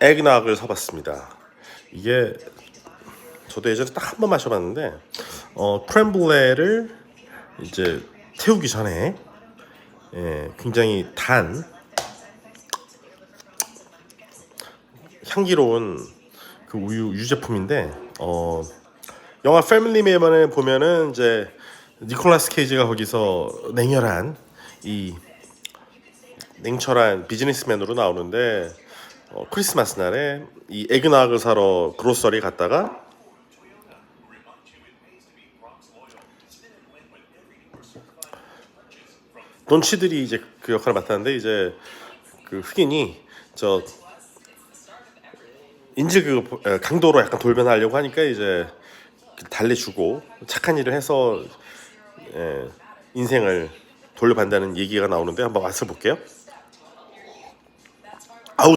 에그낙을 사봤습니다. 이게 저도 예전에 딱 한 번 마셔봤는데 어 크렘블레를 이제 태우기 전에 예, 굉장히 단 향기로운 그 우유 유제품인데 어 영화 패밀리맨에 보면은 이제 니콜라스 케이지가 거기서 냉혈한 이 냉철한 비즈니스맨으로 나오는데 어, 크리스마스 날에 이 에그낙을 사러 그로서리 갔다가 돈치들이 이제 그 역할을 맡았는데 이제 그 흑인이 저 인질 그 에, 강도로 약간 돌변하려고 하니까 이제 달래주고 착한 일을 해서 예, 인생을 돌려받는다는 얘기가 나오는데 한번 맛을 볼게요.